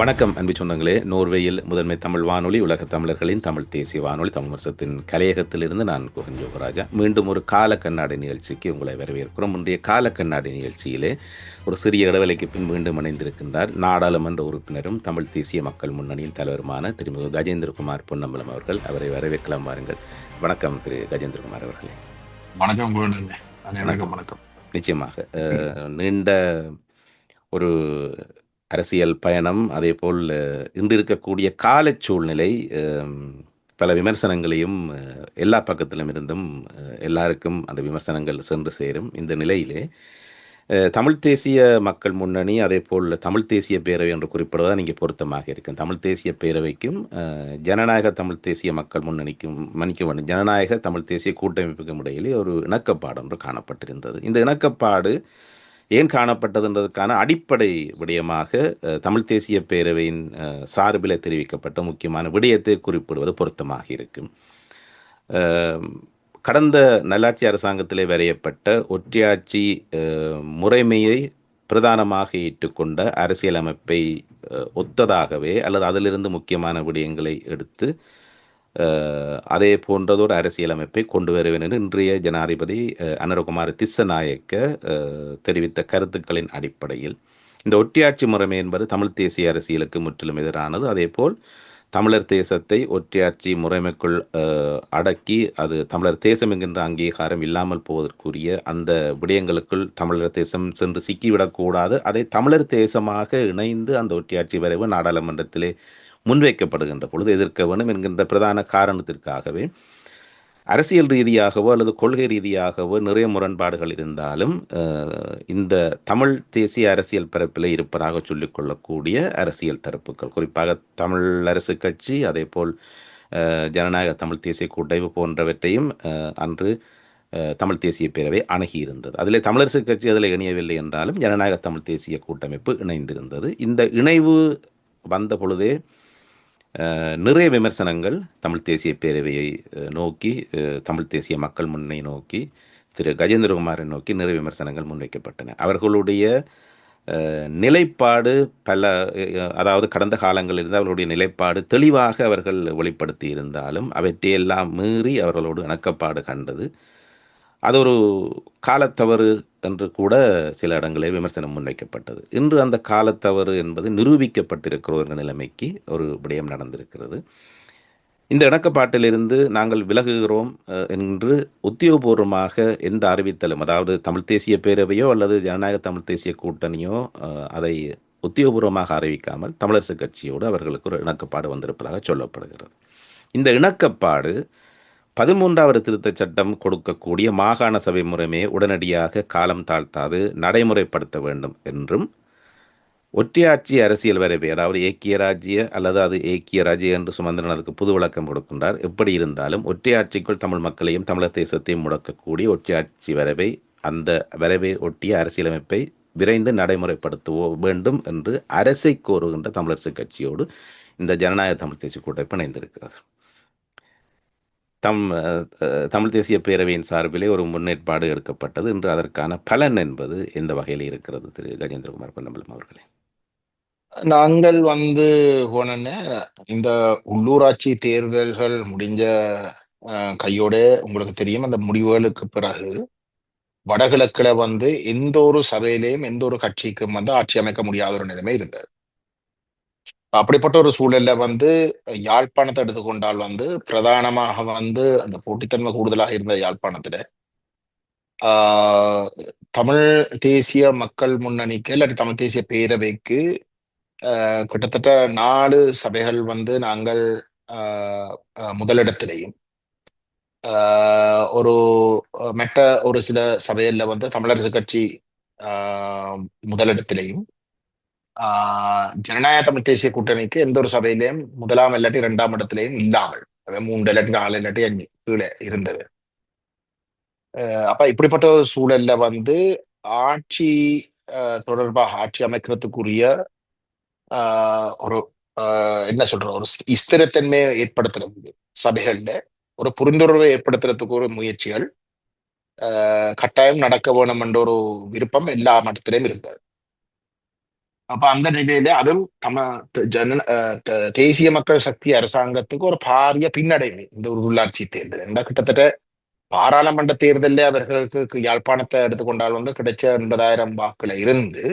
வணக்கம் அன்பு சொந்தங்களே. நோர்வேயில் முதன்மை தமிழ் வானொலி உலக தமிழர்களின் தமிழ் தேசிய வானொலி தமிழ் வருஷத்தின் கலையகத்திலிருந்து நான் குகன் ஜோகராஜா. மீண்டும் ஒரு கால கண்ணாடி நிகழ்ச்சிக்கு உங்களை வரவேற்கிறோம். முந்தைய கால கண்ணாடி நிகழ்ச்சியிலே ஒரு சிறிய இடைவெளிக்கு பின் மீண்டும் இணைந்திருக்கின்றார் நாடாளுமன்ற உறுப்பினரும் தமிழ் தேசிய மக்கள் முன்னணியின் தலைவருமான திருமிகு கஜேந்திரகுமார் பொன்னம்பலம் அவர்கள். அவரை வரவேற்கலாம் வாருங்கள். வணக்கம் திரு கஜேந்திரகுமார் அவர்களே. வணக்கம் வணக்கம் வணக்கம். நிச்சயமாக நீண்ட ஒரு அரசியல் பயணம் அதே போல் இன்று இருக்கக்கூடிய கால சூழ்நிலை பல விமர்சனங்களையும் எல்லா பக்கத்திலும் இருந்தும் எல்லாருக்கும் அந்த விமர்சனங்கள் சென்று சேரும். இந்த நிலையிலே தமிழ் தேசிய மக்கள் முன்னணி அதே போல் தமிழ் தேசிய பேரவை என்று குறிப்பிடுவதாக நீங்கள் பொருத்தமாக இருக்கும். தமிழ் தேசிய பேரவைக்கும் ஜனநாயக தமிழ் தேசிய மக்கள் முன்னணிக்கும் மன்னிக்க வேண்டும் ஜனநாயக தமிழ் தேசிய கூட்டமைப்புக்கும் இடையிலே ஒரு இணக்கப்பாடு ஒன்று காணப்பட்டிருந்தது. இந்த இணக்கப்பாடு ஏன் காணப்பட்டதுன்றதுக்கான அடிப்படை விடயமாக தமிழ் தேசிய பேரவையின் சார்பில் தெரிவிக்கப்பட்ட முக்கியமான விடயத்தை குறிப்பிடுவது பொருத்தமாக இருக்கும். கடந்த நல்லாட்சி அரசாங்கத்திலே வரையப்பட்ட ஒற்றையாட்சி அஹ், முறைமையை பிரதானமாக ஏற்றுக்கொண்ட அரசியலமைப்பை அஹ், ஒத்ததாகவே அல்லது அதிலிருந்து முக்கியமான விடயங்களை எடுத்து அதே போன்றதொரு அரசியலமைப்பை கொண்டு வருவேன் என்று இன்றைய ஜனாதிபதி அனரகுமார் அனுரகுமார் திஸ்ஸநாயக்க தெரிவித்த கருத்துக்களின் அடிப்படையில். இந்த ஒட்டியாட்சி முறைமை என்பது தமிழ் தேசிய அரசியலுக்கு முற்றிலும் எதிரானது. அதேபோல் தமிழர் தேசத்தை ஒற்றையாட்சி முறைமைக்குள் அடக்கி அது தமிழர் தேசம் என்கின்ற அங்கீகாரம் இல்லாமல் போவதற்குரிய அந்த விடயங்களுக்குள் தமிழர் தேசம் சென்று சிக்கிவிடக்கூடாது. அதை தமிழர் தேசமாக இணைந்து அந்த ஒற்றையாட்சி வரைவு நாடாளுமன்றத்திலே முன்வைக்கப்படுகின்ற பொழுது எதிர்க்க வேண்டும் என்கின்ற பிரதான காரணத்திற்காகவே அரசியல் ரீதியாகவோ அல்லது கொள்கை ரீதியாகவோ நிறைய முரண்பாடுகள் இருந்தாலும் இந்த தமிழ் தேசிய அரசியல் பரப்பில் இருப்பதாக சொல்லிக்கொள்ளக்கூடிய அரசியல் தரப்புகள் குறிப்பாக தமிழ் அரசு கட்சி அதேபோல் போல் ஜனநாயக தமிழ் தேசிய கூட்டமைப்பு போன்றவற்றையும் அன்று தமிழ் தேசிய பேரவை அணுகியிருந்தது. அதில் தமிழரசு கட்சி அதில் இணையவில்லை என்றாலும் ஜனநாயக தமிழ் தேசிய கூட்டமைப்பு இணைந்திருந்தது. இந்த இணைவு வந்த பொழுதே நிறைய விமர்சனங்கள் தமிழ் தேசிய பேரவையை நோக்கி தமிழ் தேசிய மக்கள் முன்னை நோக்கி திரு கஜேந்திரகுமாரை நோக்கி நிறைய விமர்சனங்கள் முன்வைக்கப்பட்டன. அவர்களுடைய நிலைப்பாடு பல அதாவது கடந்த காலங்களில் இருந்து அவர்களுடைய நிலைப்பாடு தெளிவாக அவர்கள் வெளிப்படுத்தி இருந்தாலும் அவற்றையெல்லாம் மீறி அவர்களோடு இணக்கப்பாடு கண்டது அது ஒரு காலத்தவறு என்று கூட சில இடங்களில் விமர்சனம் முன்வைக்கப்பட்டது. இன்று அந்த காலத்தவறு என்பது நிரூபிக்கப்பட்டிருக்கிற ஒரு நிலைமைக்கு ஒரு விடயம் நடந்திருக்கிறது. இந்த இணக்கப்பாட்டிலிருந்து நாங்கள் விலகுகிறோம் என்று உத்தியோகபூர்வமாக எந்த அறிவித்தலும் அதாவது தமிழ் தேசிய பேரவையோ அல்லது ஜனநாயக தமிழ் தேசிய கூட்டணியோ அதை உத்தியோகபூர்வமாக அறிவிக்காமல் தமிழரசு கட்சியோடு அவர்களுக்கு ஒரு இணக்கப்பாடு வந்திருப்பதாக சொல்லப்படுகிறது. இந்த இணக்கப்பாடு பதிமூன்றாவது திருத்தச் சட்டம் கொடுக்கக்கூடிய மாகாண சபை முறைமையை உடனடியாக காலம் தாழ்த்தாது நடைமுறைப்படுத்த வேண்டும் என்றும் ஒற்றையாட்சி அரசியல் வரைவை அதாவது ஏக்கிய ராஜ்ய அல்லது அது ஏக்கிய ராஜ்ய என்று சுமந்திரன் அதுக்கு புது விளக்கம் கொடுக்கின்றார். எப்படி இருந்தாலும் ஒற்றையாட்சிக்குள் தமிழ் மக்களையும் தமிழர் தேசத்தையும் முடக்கக்கூடிய ஒற்றையாட்சி வரைவை அந்த வரைவை ஒட்டிய அரசியலமைப்பை விரைந்து நடைமுறைப்படுத்துவோ வேண்டும் என்று அரசை கோருகின்ற தமிழரசு கட்சியோடு இந்த ஜனநாயக தமிழ் தேசிய கூட்டமைப்பு இணைந்திருக்கிறது. தம் அஹ், தமிழ் தேசிய பேரவையின் சார்பிலே ஒரு முன்னேற்பாடு எடுக்கப்பட்டது. என்று அதற்கான பலன் என்பது எந்த வகையில் இருக்கிறது திரு கஜேந்திரகுமார் பொன்னம்பலம் அவர்களே? நாங்கள் வந்து போனோன்னே இந்த உள்ளூராட்சி தேர்தல்கள் முடிஞ்ச அஹ், கையோட உங்களுக்கு தெரியும். அந்த முடிவுகளுக்கு பிறகு வடகிழக்கில் வந்து எந்த ஒரு சபையிலையும் எந்த ஒரு கட்சிக்கும் வந்து ஆட்சி அமைக்க முடியாத ஒரு நிலைமை இருந்தது. அப்படிப்பட்ட ஒரு சூழல்ல வந்து யாழ்ப்பாணத்தை எடுத்துக்கொண்டால் வந்து பிரதானமாக வந்து அந்த போட்டித்தன்மை கூடுதலாக இருந்த யாழ்ப்பாணத்துல ஆஹ் தமிழ் தேசிய மக்கள் முன்னணிக்கு இல்லாட்டி தமிழ் தேசிய பேரவைக்கு ஆஹ் கிட்டத்தட்ட நாலு சபைகள் வந்து நாங்கள் ஆஹ் முதலிடத்திலையும் ஆஹ் ஒரு மெட்ட ஒரு சில சபையில் வந்து தமிழரசு கட்சி ஆஹ் முதலிடத்திலையும் ஜனநாயக தமிழ் தேசிய கூட்டணிக்கு எந்த ஒரு சபையிலையும் முதலாம் இல்லாட்டி இரண்டாம் இடத்திலையும் இல்லாமல் மூன்று இல்லாட்டி நாலு இல்லாட்டி அஞ்சு கீழே இருந்தது. ஆஹ் அப்ப இப்படிப்பட்ட ஒரு சூழல்ல வந்து ஆட்சி ஆஹ் தொடர்பாக ஆட்சி அமைக்கிறதுக்குரிய ஆஹ் ஒரு ஆஹ் என்ன சொல்ற ஒரு ஸ்திரத்தன்மையை ஏற்படுத்துறதுக்கு சபைகள்ல ஒரு புரிந்துணர்வை ஏற்படுத்துறதுக்கு ஒரு முயற்சிகள் ஆஹ் கட்டாயம் நடக்க வேணும் என்ற ஒரு விருப்பம் எல்லா மட்டத்திலையும் இருந்தது. அப்ப அந்த நிலையில அதுவும் தம ஜன அஹ் தேசிய மக்கள் சக்தி அரசாங்கத்துக்கு ஒரு பாரிய பின்னடைவு இந்த ஒரு உள்ளாட்சி தேர்தல் என்ன கிட்டத்தட்ட பாராளுமன்ற தேர்தலில் அவர்களுக்கு யாழ்ப்பாணத்தை எடுத்துக்கொண்டால் வந்து கிடைச்ச எண்பதாயிரம் வாக்குல இருந்து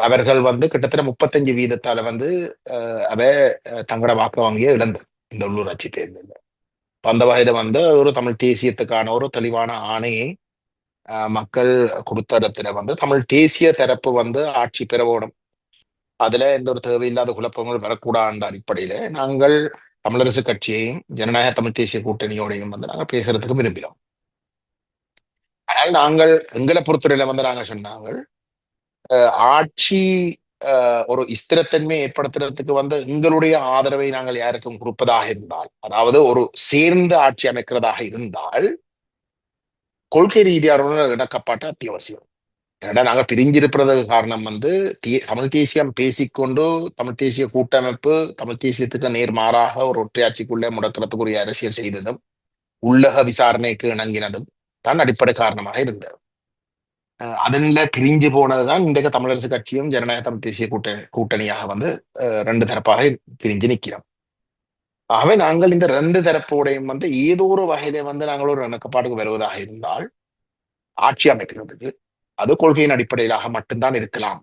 அவர்கள் வந்து கிட்டத்தட்ட முப்பத்தஞ்சு வீதத்தால வந்து அவ தங்களோட வாக்கு வாங்கிய இழந்தது இந்த உள்ளூராட்சி தேர்தலில் அந்த வகையில வந்து ஒரு தமிழ் தேசியத்துக்கான ஒரு தெளிவான ஆணையை மக்கள் கொடுத்த இடத்துல வந்து தமிழ் தேசிய தரப்பு வந்து ஆட்சி பெறவோடும். அதுல எந்த ஒரு தேவையில்லாத குழப்பங்கள் வரக்கூடாது அடிப்படையில நாங்கள் தமிழரசு கட்சியையும் ஜனநாயக தமிழ் தேசிய கூட்டணியோடையும் வந்து நாங்கள் பேசுறதுக்கு விரும்பினோம். ஆனால் நாங்கள் எங்களை பொறுத்துறையில வந்து நாங்கள் சொன்னாங்க அஹ், ஆட்சி அஹ், ஒரு ஸ்திரத்தன்மையை ஏற்படுத்துறதுக்கு வந்து எங்களுடைய ஆதரவை நாங்கள் யாருக்கும் கொடுப்பதாக இருந்தால் அதாவது ஒரு சேர்ந்து ஆட்சி அமைக்கிறதாக இருந்தால் கொள்கை ரீதியான இணக்கப்பாட்டு அத்தியாவசியம். ஏன்னா நாங்க பிரிஞ்சிருப்பதற்கு காரணம் வந்து தமிழ் தேசியம் பேசிக்கொண்டு தமிழ் தேசிய கூட்டமைப்பு தமிழ் தேசியத்துக்கு நேர்மாறாக ஒரு ஒற்றையாட்சிக்குள்ளே முடக்கிறதுக்குரிய அரசியல் செய்ததும் உள்ளக விசாரணைக்கு இணங்கினதும் தான் அடிப்படை காரணமாக இருந்தது. அஹ் பிரிஞ்சு போனதுதான் இன்றைக்கு தமிழரசு கட்சியும் ஜனநாயக தமிழ் தேசிய கூட்டணி கூட்டணியாக வந்து அஹ், ரெண்டு தரப்பாக பிரிஞ்சு நிக்கிறோம். ஆகவே நாங்கள் இந்த ரெண்டு தரப்போடையும் வந்து ஏதோ ஒரு வகையில வந்து நாங்கள் ஒரு இணக்கப்பாட்டுக்கு வருவதாக இருந்தால் ஆட்சி அமைக்கிறதுக்கு அது கொள்கையின் அடிப்படையிலாக மட்டும்தான் இருக்கலாம்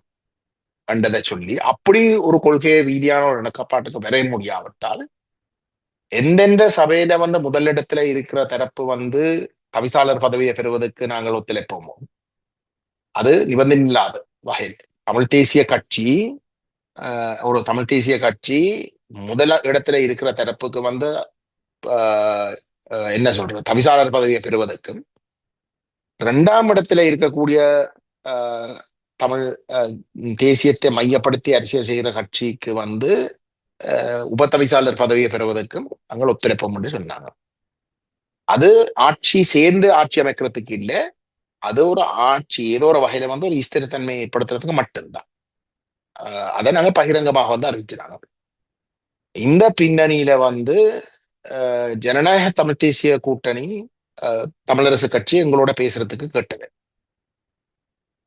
என்றதை சொல்லி அப்படி ஒரு கொள்கை ரீதியான ஒரு இணக்கப்பாட்டுக்கு வரைய முடியாவிட்டால் எந்தெந்த சபையில வந்து முதலிடத்துல இருக்கிற தரப்பு வந்து தவிசாளர் பதவியை பெறுவதற்கு நாங்கள் ஒத்துழைப்போமோ அது நிபந்தனை இல்லாத வகையில். தமிழ் தேசிய கட்சி ஒரு தமிழ் தேசிய கட்சி முதல இடத்துல இருக்கிற தரப்புக்கு வந்து ஆஹ், என்ன சொல்றது தவிசாளர் பதவியை பெறுவதற்கும் இரண்டாம் இடத்துல இருக்கக்கூடிய ஆஹ், தமிழ் தேசியத்தை மையப்படுத்தி அரசியல் செய்கிற கட்சிக்கு வந்து ஆஹ், பதவியை பெறுவதற்கும் அங்கே ஒத்துழைப்போம் என்று சொன்னாங்க. அது ஆட்சி சேர்ந்து ஆட்சி அமைக்கிறதுக்கு இல்லை அது ஒரு ஆட்சி ஏதோ ஒரு வகையில வந்து ஒரு ஸ்திரத்தன்மையை ஏற்படுத்துறதுக்கு மட்டும்தான். ஆஹ், அதை நாங்க பகிரங்கமாக வந்து அறிவிச்சிருந்தாங்க இந்த பின்னணியில வந்து ஆஹ், ஜனநாயக தமிழ் தேசிய கூட்டணி ஆஹ், தமிழரசு கட்சி எங்களோட பேசுறதுக்கு கேட்டது.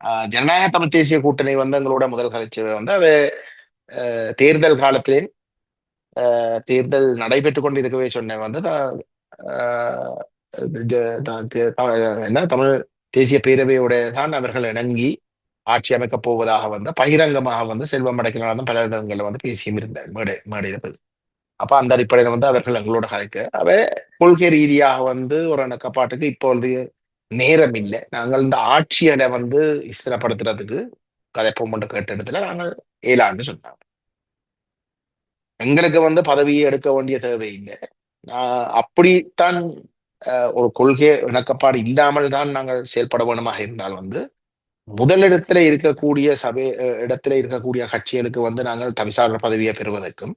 ஆஹ், ஜனநாயக தமிழ் தேசிய கூட்டணி வந்து எங்களோட முதல் கதைச்சவை வந்து அது தேர்தல் காலத்திலே ஆஹ், தேர்தல் நடைபெற்று கொண்டு இருக்கவே சொன்னேன் வந்து ஆஹ், என்ன தமிழ் தேசிய பேரவையோட தான் அவர்கள் இணங்கி ஆட்சி அமைக்கப் போவதாக வந்து பகிரங்கமாக வந்து செல்வம் அடைக்கிறாலும் பல இடங்களில் வந்து பேசியும் இருந்தார் மேடை மேடையில் அப்ப அந்த அடிப்படையில் வந்து அவர்கள் எங்களோட கதைக்க. அவ கொள்கை ரீதியாக வந்து ஒரு இணக்கப்பாட்டுக்கு இப்பொழுது நேரம் இல்லை. நாங்கள் இந்த ஆட்சியரை வந்து ஸ்திரப்படுத்துறதுக்கு கதைப்போம் என்று கேட்ட இடத்துல நாங்கள் ஏழாண்டு சொன்னாங்க எங்களுக்கு வந்து பதவியை எடுக்க வேண்டிய தேவை இல்லை. நான் அப்படித்தான் அஹ், ஒரு கொள்கை இணக்கப்பாடு இல்லாமல் தான் நாங்கள் செயல்பட வேணுமாக இருந்தால் வந்து முதலிடத்துல இருக்கக்கூடிய சபை இடத்துல இருக்கக்கூடிய கட்சிகளுக்கு வந்து நாங்கள் தவிசாளர் பதவியை பெறுவதற்கும்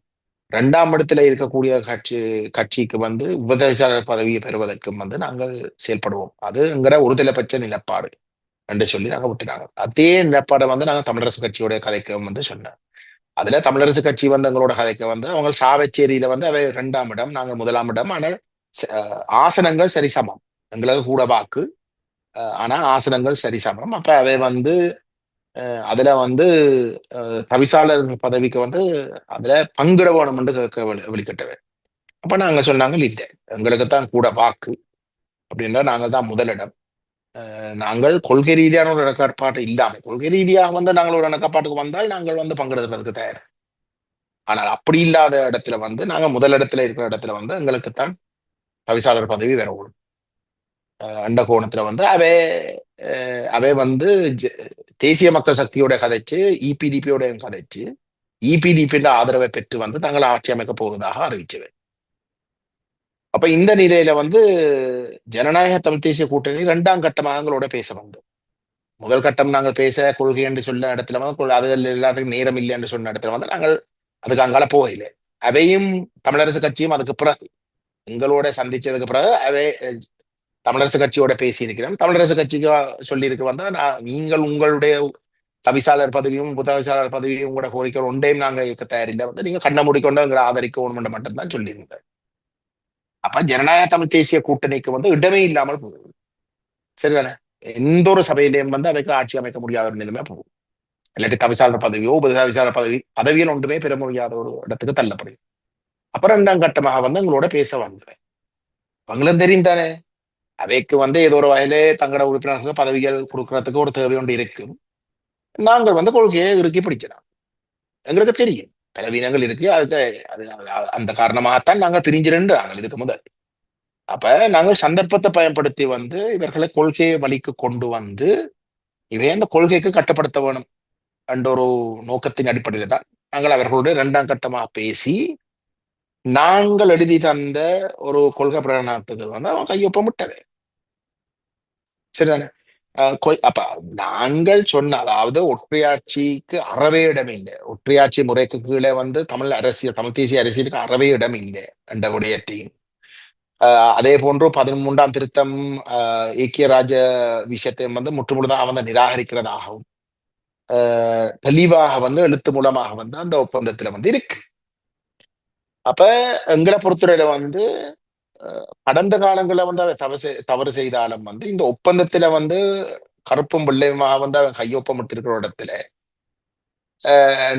இரண்டாம் இடத்துல இருக்கக்கூடிய கட்சி கட்சிக்கு வந்து உபதேசாளர் பதவியை பெறுவதற்கும் வந்து நாங்கள் செயல்படுவோம். அது எங்கிற ஒருதலைப்பட்ச நிலப்பாடு என்று சொல்லி நாங்கள் விட்டுனாங்க அதே நிலப்பாடை வந்து நாங்கள் தமிழரசு கட்சியோட கதைக்கு வந்து சொன்னோம் அதுல தமிழரசு கட்சி வந்து எங்களோட கதைக்கு வந்து அவங்க சாவச்சேரியில வந்து அவை இரண்டாம் இடம் நாங்கள் முதலாம் இடம். ஆனால் ஆசனங்கள் சரி சமம் எங்களுக்கு கூட வாக்கு அஹ் ஆனா ஆசனங்கள் சரிசமம் அப்போ அவை வந்து அஹ் அதுல வந்து அஹ் தவிசாளர் பதவிக்கு வந்து அதுல பங்கிட வேணும் என்று கேட்க வெளி- வெளிக்கிட்டவை அப்ப நாங்க சொன்னாங்க இல்லை எங்களுக்கு தான் கூட வாக்கு. அப்படின்னா நாங்கள் தான் முதலிடம். நாங்கள் கொள்கை ரீதியான ஒரு இணக்கப்பாட்டு இல்லாமல் கொள்கை ரீதியாக வந்து நாங்கள் ஒரு இணக்கப்பாட்டுக்கு வந்தால் நாங்கள் வந்து பங்கெடுக்கிறதுக்கு தயார். ஆனால் அப்படி இல்லாத இடத்துல வந்து நாங்க முதலிடத்துல இருக்கிற இடத்துல வந்து எங்களுக்குத்தான் தவிசாளர் பதவி வேற ஓடும் அண்டகோணத்துல வந்து அவை அவை வந்து தேசிய மக்கள் சக்தியோட கதைச்சு இபிடிபியோட கதைச்சு இபிடிபியோட ஆதரவை பெற்று வந்து நாங்கள் ஆட்சி அமைக்க போவதாக அறிவிச்சது. அப்ப இந்த நிலையில வந்து ஜனநாயக தமிழ் தேசிய கூட்டணி இரண்டாம் கட்டமாக எங்களோட பேச வந்தோம் முதல் கட்டம் நாங்கள் பேச கொள்கை என்று சொன்ன இடத்துல வந்து அது எல்லாத்துக்கும் நேரம் இல்லை என்று சொன்ன இடத்துல வந்து நாங்கள் அதுக்கு அங்கால போகல. அவையும் தமிழரசு கட்சியும் அதுக்கு பிறகு எங்களோட சந்திச்சதுக்கு பிறகு அவை தமிழரசு கட்சியோட பேசியிருக்கிறேன். தமிழரசு கட்சிக்கு சொல்லியிருக்கு. வந்தா நான் நீங்கள் உங்களுடைய தவிசாளர் பதவியும் புத்தகவிசாளர் பதவியும் கூட கோரிக்கை ஒன்றையும் நாங்க இயக்க தயாரில்லை. வந்து நீங்க கண்ணை மூடிக்கொண்டு எங்களை ஆதரிக்கணும் மட்டும்தான் சொல்லியிருந்தேன். அப்ப ஜனநாயக தமிழ் தேசிய கூட்டணிக்கு வந்து இடமே இல்லாமல் போகுது. சரிதானே? எந்த ஒரு சபையிலையும் வந்து அதுக்கு ஆட்சி அமைக்க முடியாத ஒரு நிலைமை போகும் இல்லாட்டி தவிசாளர் பதவியோ உபதவிசாளர் பதவி பதவியில் ஒன்றுமே பெற முடியாத ஒரு இடத்துக்கு தள்ளப்படுது. அப்புறம் ரெண்டாம் கட்டமாக வந்து எங்களோட பேச வந்தேன். அவங்களும் தெரியும் தானே? அவைக்கு வந்து ஏதோ ஒரு வகையிலே தங்களோட உறுப்பினர்களுக்கு பதவிகள் கொடுக்கறதுக்கு ஒரு தேவை ஒன்று இருக்கும் நாங்கள் வந்து கொள்கையை இறுக்கி பிடிக்கிறோம். எங்களுக்கு தெரியும். பலவீனங்கள் இருக்கு. அதுக்கு அது அந்த காரணமாகத்தான் நாங்கள் பிரிஞ்சிருந்தாங்க இதுக்கு முதல். அப்ப நாங்கள் சந்தர்ப்பத்தை பயன்படுத்தி வந்து இவர்களை கொள்கையை வழிக்கு கொண்டு வந்து இவை அந்த கொள்கைக்கு கட்டுப்படுத்த வேணும் என்ற ஒரு நோக்கத்தின் அடிப்படையில் தான் நாங்கள் அவர்களுடைய இரண்டாம் கட்டமாக பேசி நாங்கள் எழுதி தந்த ஒரு கொள்கை பிரகடனத்துக்கு வந்து அவன் கையொப்பமிட்டது. சரிதானே? அஹ் அப்ப நாங்கள் சொன்ன அதாவது ஒற்றையாட்சிக்கு அறவே இடம் இல்லை ஒற்றையாட்சி முறைக்கு கீழே வந்து தமிழ் அரசியல் தமிழ் தேசிய அரசியலுக்கு அறவே இடம் இல்லை என்ற விடயத்தையும் அஹ் அதே போன்று பதிமூன்றாம் திருத்தம் அஹ் ஐக்கிய ராஜ விஷயத்தையும் வந்து முற்றுமுழுதாக வந்து நிராகரிக்கிறதாகவும் அஹ் தெளிவாக வந்து எழுத்து மூலமாக வந்து அந்த ஒப்பந்தத்துல வந்து இருக்கு. அப்ப எங்களை பொறுத்தவரையில வந்து கடந்த காலங்களில் வந்து அவன் தவறு தவறு செய்தாலும் வந்து இந்த ஒப்பந்தத்துல வந்து கருப்பும் வெள்ளையுமாக வந்து அவன் கையொப்பமிட்டு இருக்கிற இடத்துல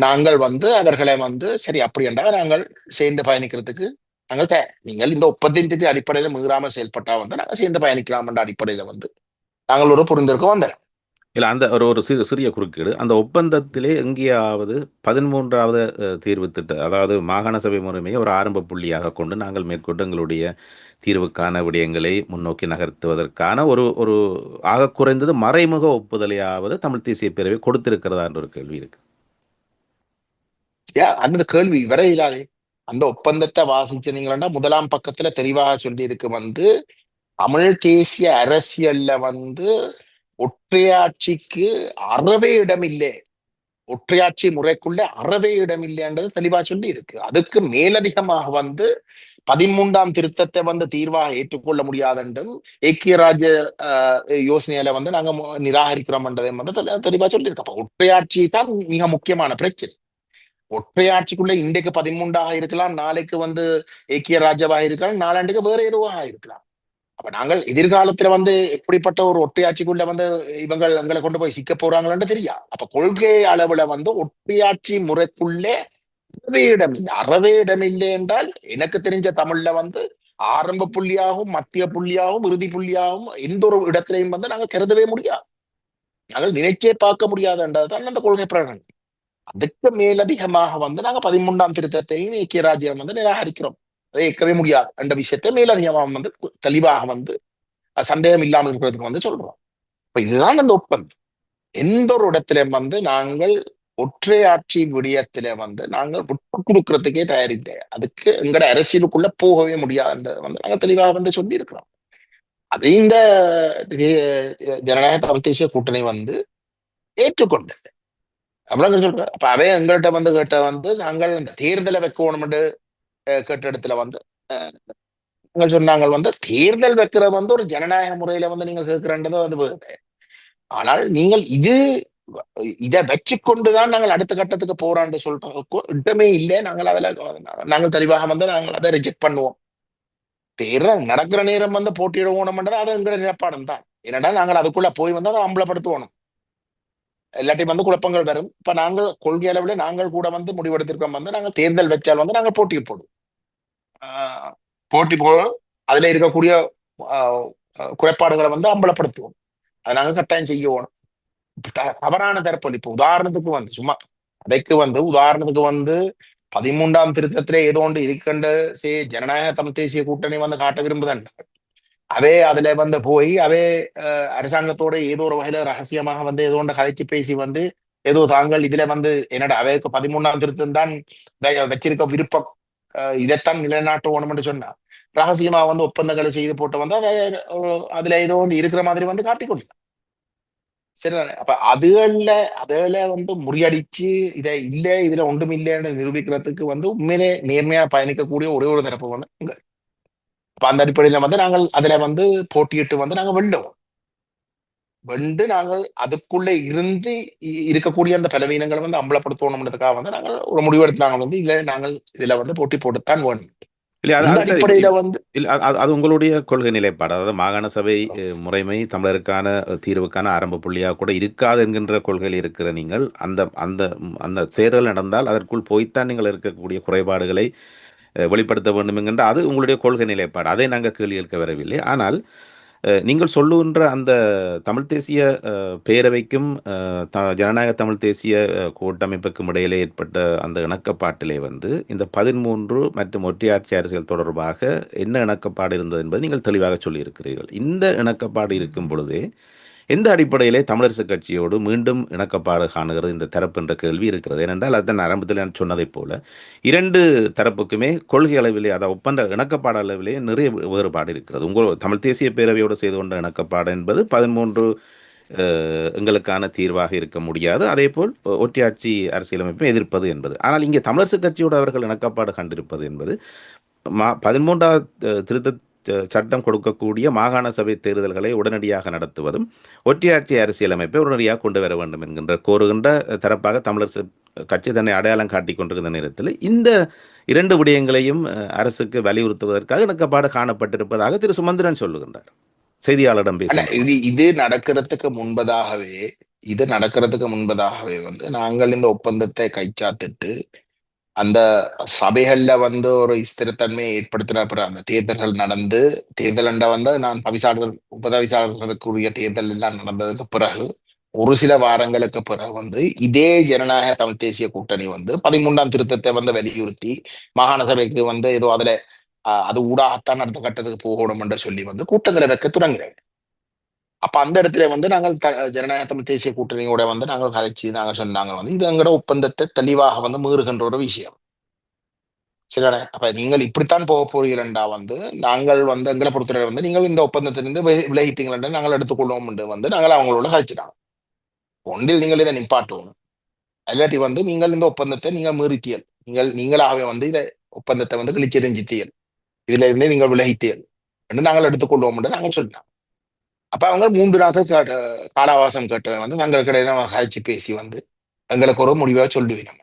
நாங்கள் வந்து அவர்களை வந்து சரி அப்படி என்றால் நாங்கள் சேர்ந்து பயணிக்கிறதுக்கு நாங்கள் நீங்கள் இந்த ஒப்பந்தத்தின் அடிப்படையில மீறாமல் செயல்பட்டா வந்து நாங்கள் சேர்ந்து பயணிக்கலாம் என்ற அடிப்படையில வந்து நாங்கள் ஒரு புரிந்திருக்க வந்தோம். இல்ல அந்த ஒரு ஒரு சிறு சிறிய குறுக்கீடு. அந்த ஒப்பந்தத்திலே எங்கேயாவது பதிமூன்றாவது தீர்வு திட்ட அதாவது மாகாண சபை முறைமையை ஒரு ஆரம்ப புள்ளியாக கொண்டு நாங்கள் மேற்கொண்டு எங்களுடைய தீர்வுக்கான விடயங்களை முன்னோக்கி நகர்த்துவதற்கான ஒரு ஒரு ஆக குறைந்தது மறைமுக ஒப்புதலையாவது தமிழ் தேசிய பேரவை கொடுத்திருக்கிறதா என்ற ஒரு கேள்வி இருக்கு. அந்த கேள்வி வரையிலாதே இல்லாதே. அந்த ஒப்பந்தத்தை வாசிச்சிருந்தீங்களா முதலாம் பக்கத்துல தெளிவாக சொல்லியிருக்கு வந்து தமிழ் தேசிய அரசியல்ல வந்து ஒற்றையாட்சிக்கு அறவே இடம் இல்லை ஒற்றையாட்சி முறைக்குள்ள அறவே இடம் இல்லைன்றது தெளிவா சொல்லி இருக்கு. அதுக்கு மேலதிகமாக வந்து பதிமூன்றாம் திருத்தத்தை வந்து தீர்வாக ஏற்றுக்கொள்ள முடியாதென்றும் ஏக்கிய ராஜ்ய ஆஹ், யோசனையில வந்து நாங்க நிராகரிக்கிறோம் என்றதை வந்து தெளிவா சொல்லியிருக்கோம் அப்ப ஒற்றையாட்சி தான் மிக முக்கியமான பிரச்சனை. ஒற்றையாட்சிக்குள்ள இன்றைக்கு பதிமூன்றாக இருக்கலாம் நாளைக்கு வந்து ஏக்கிய ராஜ்யமாக இருக்கலாம் நாளாண்டுக்கு வேற எதுவாக இருக்கலாம். அப்ப நாங்கள் எதிர்காலத்துல வந்து எப்படிப்பட்ட ஒரு ஒற்றையாட்சிக்குள்ள வந்து இவங்க எங்களை கொண்டு போய் சிக்க போறாங்களான்னு தெரியா அப்ப கொள்கை அளவுல வந்து ஒற்றையாட்சி முறைக்குள்ளே அறவே இடம் இல்லை. அறவே இடமில்லை இல்லை என்றால் எனக்கு தெரிஞ்ச தமிழ்ல வந்து ஆரம்ப புள்ளியாகவும் மத்திய புள்ளியாகவும் இறுதி புள்ளியாகவும் எந்த ஒரு இடத்திலையும் வந்து நாங்க கருதவே முடியாது. நாங்கள் நினைச்சே பார்க்க முடியாதுன்றதுதான் அந்த கொள்கை பிரகடனம். அதுக்கு மேலதிகமாக வந்து நாங்க பதிமூன்றாம் திருத்தத்தையும் ஐக்கிய ராஜ்யம் வந்து நிராகரிக்கிறோம். அதை ஏற்கவே முடியாது. என்ற விஷயத்தை மேலதிகமாக வந்து தெளிவாக வந்து சந்தேகம் இல்லாமல் இருக்கிறதுக்கு வந்து சொல்றோம். இப்ப இதுதான் அந்த ஒப்பந்தம். எந்த ஒரு இடத்திலும் வந்து நாங்கள் ஒற்றையாட்சி விடயத்தில வந்து நாங்கள் விட்டு கொடுக்கறதுக்கே தயாரில்லை. அதுக்கு எங்கட அரசியலுக்குள்ள போகவே முடியாதுன்றதை வந்து நாங்க தெளிவாக வந்து சொல்லி இருக்கிறோம் அது இந்த ஜனநாயக தமிழ் தேசிய கூட்டணி வந்து ஏற்றுக்கொண்டது. அவ்வளவு சொல்றேன் அப்ப அவை எங்கள்கிட்ட வந்து கேட்ட வந்து நாங்கள் இந்த தேர்தலை வைக்கணும்னு கட்டிடத்துல வந்து அஹ், நாங்கள் சொன்னாங்க வந்து தேர்தல் வைக்கிறது வந்து ஒரு ஜனநாயக முறையில வந்து நீங்கள் கேட்கிறன்றது அது ஆனால் நீங்கள் இது இதை வச்சுக்கொண்டுதான் நாங்கள் அடுத்த கட்டத்துக்கு போறான்னு சொல்றதுக்கு இடமே இல்லை. நாங்கள் அதில் நாங்கள் தெளிவாக வந்து நாங்கள் அதை ரிஜெக்ட் பண்ணுவோம். தேர்தல் நடக்கிற நேரம் வந்து போட்டியிடுவோம்ன்றது அது எங்கிற நிலப்பாடும் தான் என்னடா நாங்கள் அதுக்குள்ள போய் வந்து அதை அம்பலப்படுத்துவோம். இல்லாட்டி வந்து குழப்பங்கள் வரும். இப்ப நாங்கள் கொள்கை அளவில் நாங்கள் கூட வந்து முடிவெடுத்திருக்கோம். வந்து நாங்கள் தேர்தல் வச்சால் வந்து நாங்கள் போட்டி போடுவோம் போட்டி போகணும் அதுல இருக்கக்கூடிய குறைபாடுகளை வந்து அம்பலப்படுத்துவோம். அதை நாங்கள் கட்டாயம் செய்யணும் த- தவறான தரப்பொழி இப்ப உதாரணத்துக்கு வந்து சும்மா அதைக்கு வந்து உதாரணத்துக்கு வந்து பதிமூன்றாம் திருத்தத்திலே ஏதோ ஒன்று இருக்கின்ற சே ஜனநாயக தமிழ் தேசிய கூட்டணி வந்து காட்ட விரும்புதன் அவே அதுல வந்து போய் அவே அரசாங்கத்தோட ஏதோ ஒரு வகையில ரகசியமாக வந்து ஏதோ ஒன்று கதைச்சு பேசி வந்து ஏதோ தாங்கள் இதுல வந்து என்னடா அவைக்கு பதிமூன்றாம் திருத்தம் தான் வச்சிருக்க விருப்பம். அஹ், இதைத்தான் நிலைநாட்டுவோம்னு சொன்னா ரகசியமா வந்து ஒப்பந்தங்களை செய்து போட்டு வந்து அதை அதுல ஏதோ ஒன்று இருக்கிற மாதிரி வந்து காட்டிக்கொள்ளு சரி அப்ப அதுல அதுல வந்து முறியடிச்சு இதை இல்ல இதுல ஒன்றும் இல்லைன்னு நிரூபிக்கிறதுக்கு வந்து உண்மையிலே நேர்மையா பயணிக்கக்கூடிய ஒரே ஒரு தரப்பு வந்து உங்க. அப்ப அந்த அடிப்படையில வந்து நாங்கள் அதுல வந்து போட்டியிட்டு வந்து நாங்க வெல்லுவோம். வென்று நாங்கள் அதுக்குள்ள இருந்து இருக்கக்கூடிய அந்த பலவீனங்களை வந்து அம்பலப்படுத்தணும்ன்றதுக்காக வந்து நாங்கள் ஒரு முடிவெடுத்து நாங்கள் வந்து இல்ல நாங்கள் இதுல வந்து போட்டி போட்டுத்தான் வேணும். அது வந்து உங்களுடைய கொள்கை நிலைப்பாடு. அதாவது மாகாண சபை முறைமை தமிழருக்கான தீர்வுக்கான ஆரம்ப புள்ளியாக கூட இருக்காது என்கின்ற கொள்கையில் இருக்கிற நீங்கள் அந்த அந்த அந்த தேர்தல் நடந்தால் அதற்குள் போய்த்தான் நீங்கள் இருக்கக்கூடிய குறைபாடுகளை வெளிப்படுத்த வேண்டும் என்கின்ற அது உங்களுடைய கொள்கை நிலைப்பாடு. அதை நாங்கள் கேள்வி கேட்க வரவில்லை. ஆனால் நீங்கள் சொல்லுகின்ற அந்த தமிழ் தேசிய பேரவைக்கும் ஜனநாயக தமிழ் தேசிய கூட்டமைப்புக்கும் இடையிலே ஏற்பட்ட அந்த இணக்கப்பாட்டிலே வந்து இந்த பதிமூன்று மற்றும் ஒற்றையாட்சி அரசியல் தொடர்பாக என்ன இணக்கப்பாடு இருந்தது என்பதை நீங்கள் தெளிவாக சொல்லியிருக்கிறீர்கள். இந்த இணக்கப்பாடு இருக்கும் பொழுதே எந்த அடிப்படையிலே தமிழரசு கட்சியோடு மீண்டும் இணக்கப்பாடு காணுகிறது? இந்த தரப்பு என்ற கேள்வி இருக்கிறது. ஏனென்றால் அதுதான் ஆரம்பத்தில் நான் சொன்னதைப் போல இரண்டு தரப்புக்குமே கொள்கை அளவிலே அதாவது ஒப்பந்த இணக்கப்பாடு அளவிலே நிறைய வேறுபாடு இருக்கிறது. உங்கள் தமிழ் தேசிய பேரவையோடு செய்து கொண்ட இணக்கப்பாடு என்பது பதிமூன்று எங்களுக்கான தீர்வாக இருக்க முடியாது. அதேபோல் போல் ஒற்றையாட்சி அரசியலமைப்பை எதிர்ப்பது என்பது. ஆனால் இங்கே தமிழரசு கட்சியோடு அவர்கள் இணக்கப்பாடு கண்டிருப்பது என்பது மா பதிமூன்றாவது திருத்த சட்டம் கொடுக்கக்கூடிய மாகாண சபை தேர்தல்களை உடனடியாக நடத்துவதும் ஒற்றையாட்சி அரசியலமைப்பை உடனடியாக கொண்டு வர வேண்டும் என்கின்ற கோருகின்ற தரப்பாக தமிழரசு கட்சி தன்னை அடையாளம் காட்டிக் கொண்டிருந்த நேரத்தில் இந்த இரண்டு விடயங்களையும் அரசுக்கு வலியுறுத்துவதற்காக இணக்கப்பாடு காணப்பட்டிருப்பதாக திரு சுமந்திரன் சொல்லுகின்றார். செய்தியாளரிடம் பேசும் இது இது நடக்கிறதுக்கு முன்பதாகவே இது நடக்கிறதுக்கு முன்பதாகவே வந்து நாங்கள் இந்த ஒப்பந்தத்தை கைச்சாத்திட்டு அந்த சபைகள்ல வந்து ஒரு ஸ்திரத்தன்மையை ஏற்படுத்தின பிறகு அந்த தேர்தல்கள் நடந்து தேர்தல் வந்து நான் தவிசாளர் உபதவிசாளர்களுக்குரிய தேர்தல் எல்லாம் நடந்ததுக்கு பிறகு ஒரு சில வாரங்களுக்கு பிறகு வந்து இதே ஜனநாயக தமிழ் தேசிய கூட்டணி வந்து பதிமூன்றாம் திருத்தத்தை வந்து வலியுறுத்தி மாகாண சபைக்கு வந்து ஏதோ அதுல அது ஊடாகத்தான் அடுத்த கட்டத்துக்கு போகணும் என்று சொல்லி வந்து கூட்டங்களை வைக்க தொடங்குறேன் அப்ப அந்த இடத்துல வந்து நாங்கள் த- ஜனநாயக தமிழ் தேசிய கூட்டணியோட வந்து நாங்கள் கதைச்சு நாங்கள் சொன்னாங்க வந்து இது எங்களோட ஒப்பந்தத்தை தெளிவாக வந்து மீறுகின்ற ஒரு விஷயம். சரிடா அப்ப நீங்கள் இப்படித்தான் போக போறீங்களா வந்து நாங்கள் வந்து எங்களை பொறுத்தவரை வந்து நீங்கள் இந்த ஒப்பந்தத்திலிருந்து விலகிட்டீங்களா நாங்கள் எடுத்துக்கொள்வோம் என்று வந்து நாங்கள் அவங்களோட கழிச்சிட்டாங்க ஒன்றில் நீங்கள் இதை நிப்பாட்டுவோம் இல்லாட்டி வந்து நீங்கள் இந்த ஒப்பந்தத்தை நீங்கள் மீறிட்டீர்கள். நீங்கள் நீங்களாகவே வந்து இதை ஒப்பந்தத்தை வந்து கிழிச்செறிஞ்சிட்டியல் இதுல இருந்து நீங்கள் விலகிட்டீர்கள். என்று நாங்கள் எடுத்துக்கொள்வோம் என்று நாங்கள் சொன்னோம் அப்ப அவங்க மூன்று நாட்கள் காட்ட- கால அவகாசம் கேட்டு வந்து தங்களுக்கு இடையில கழிச்சு பேசி வந்து எங்களுக்கு ஒரு முடிவை சொல்லுவினோம்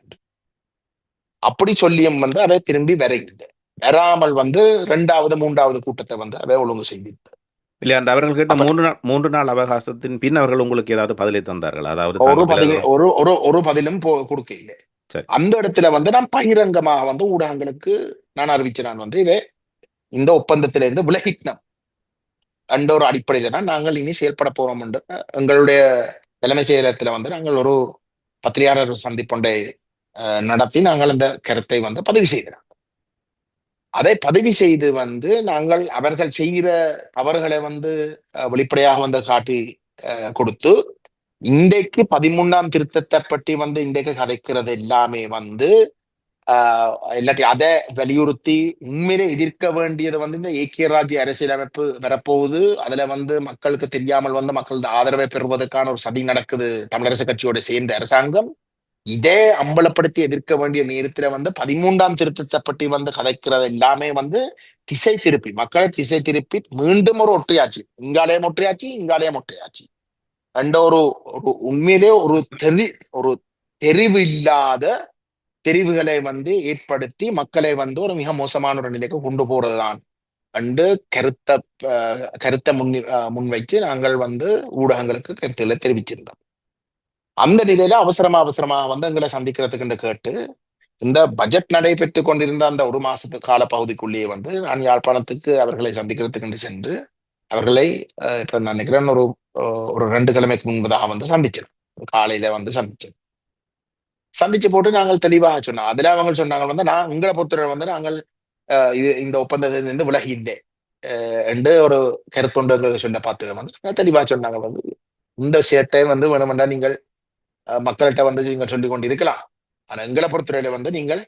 அப்படி சொல்லியும் வந்து அவை திரும்பி வரையில்லை வராமல் வந்து ரெண்டாவது மூன்றாவது கூட்டத்தை வந்து அவை ஒழுங்கு செய்திருந்தார் இல்லை அந்த அவர்கள் கேட்ட மூன்று நாள் மூன்று நாள் அவகாசத்தின் பின் அவர்கள் உங்களுக்கு ஏதாவது பதிலை தந்தார்கள்? அதாவது ஒரு விலகுறோம். ஒரு ஒரு ஒரு பதிலும் போ கொடுக்க இல்லை. அந்த இடத்துல வந்து நான் பகிரங்கமாக வந்து ஊடகங்களுக்கு நான் அறிவிச்சேன் நான் வந்து இதை இந்த ஒப்பந்தத்திலிருந்து விலகிட்டோம் என்ற ஒரு அடிப்படையில தான் நாங்கள் இனி செயல்பட போறோம் என்று எங்களுடைய தலைமைச் செயலகத்துல வந்து நாங்கள் ஒரு பத்திரிகையாளர் சந்திப்பொன்றை நடத்தி நாங்கள் அந்த கருத்தை வந்து பதிவு செய்கிறோம். அதை பதிவு செய்து வந்து நாங்கள் அவர்கள் செய்கிற தவறுகளை வந்து அஹ், வெளிப்படையாக வந்து காட்டி அஹ், கொடுத்து இன்றைக்கு பதிமூன்றாம் திருத்தத்தை பற்றி வந்து இன்றைக்கு கதைக்கிறது எல்லாமே வந்து இல்லாட்டி அதை வலியுறுத்தி உண்மையிலே எதிர்க்க வேண்டியது வந்து இந்த ஏக்கிய ராஜ்ய அரசியலமைப்பு வரப்போகுது. அதுல வந்து மக்களுக்கு தெரியாமல் வந்து மக்களது ஆதரவை பெறுவதற்கான ஒரு சதி நடக்குது தமிழரசு கட்சியோட சேர்ந்த அரசாங்கம். இதே அம்பலப்படுத்தி எதிர்க்க வேண்டிய நேரத்துல வந்து பதிமூன்றாம் திருத்தத்தை பற்றி வந்து கதைக்கிறது எல்லாமே வந்து திசை திருப்பி மக்களை திசை திருப்பி மீண்டும் ஒரு ஒற்றையாட்சி. இங்காலயம் ஒற்றையாட்சி இங்காலயம் ஒற்றையாட்சி என்ற ஒரு ஒரு உண்மையிலே ஒரு தெரி ஒரு தெரிவு இல்லாத தெரிவுகளை வந்து ஏற்படுத்தி மக்களை வந்து ஒரு மிக மோசமான ஒரு நிலைக்கு கொண்டு போறதுதான். என்று கருத்தை கருத்தை முன் முன்வைச்சு நாங்கள் வந்து ஊடகங்களுக்கு கருத்துக்களை தெரிவிச்சிருந்தோம் அந்த நிலையில அவசரமா அவசரமா வந்து எங்களை சந்திக்கிறதுக்கு கேட்டு இந்த பட்ஜெட் நடைபெற்று கொண்டிருந்த அந்த ஒரு மாசத்து கால பகுதிக்குள்ளேயே வந்து நான் யாழ்ப்பாணத்துக்கு அவர்களை சந்திக்கிறதுக்கு சென்று அவர்களை அஹ், இப்ப நான் நினைக்கிறேன் ஒரு ஒரு ரெண்டு கிழமைக்கு முன்பதாக வந்து சந்திச்சேன் காலையில வந்து சந்திச்சேன் சந்திச்சு போட்டு நாங்கள் தெளிவாக சொன்னோம். அதுல அவங்க சொன்னாங்க வந்து நான் உங்களை பொறுத்தவரை வந்து நாங்கள் அஹ், இது இந்த ஒப்பந்தத்திலிருந்து விலகிட்டேன் அஹ், என்று ஒரு கருத்தொண்டு சொன்ன பார்த்து வந்து தெளிவாக தெளிவா சொன்னாங்க வந்து இந்த சேட்டை வந்து வேணுமென்றா நீங்கள் மக்கள்கிட்ட வந்து நீங்கள் சொல்லி கொண்டு இருக்கலாம் ஆனா எங்களை பொறுத்தவரையில வந்து நீங்கள்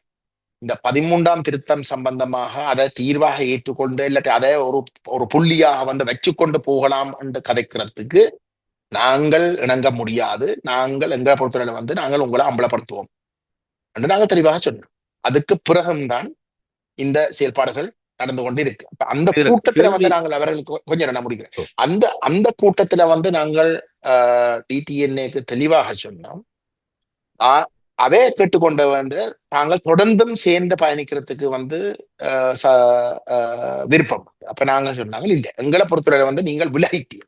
இந்த பதிமூன்றாம் திருத்தம் சம்பந்தமாக அதை தீர்வாக ஏற்றுக்கொண்டு இல்லாட்டி அதை ஒரு ஒரு புள்ளியாக வந்து வச்சுக்கொண்டு போகலாம் என்று கதைக்கிறதுக்கு நாங்கள் இணங்க முடியாது. நாங்கள் எங்களை பொறுத்தவரையில வந்து நாங்கள் உங்களை அம்பலப்படுத்துவோம். என்று நாங்கள் தெளிவாக சொன்னோம். அதுக்கு பிறகும்தான் இந்த செயல்பாடுகள் நடந்து கொண்டு இருக்கு அந்த கூட்டத்துல வந்து நாங்கள் அவர்களுக்கு கொஞ்சம் நான் முடிக்கிறேன். அந்த அந்த கூட்டத்துல வந்து நாங்கள் டிடிஎன்ஏக்கு தெளிவாக சொன்னோம். அதே கேட்டுக்கொண்டு வந்து நாங்கள் தொடர்ந்தும் சேர்ந்து பயணிக்கிறதுக்கு வந்து விருப்பம். அப்ப நாங்க சொன்னாங்க இல்ல எங்களை பொறுத்தவரை வந்து நீங்கள் விலகிட்டீங்க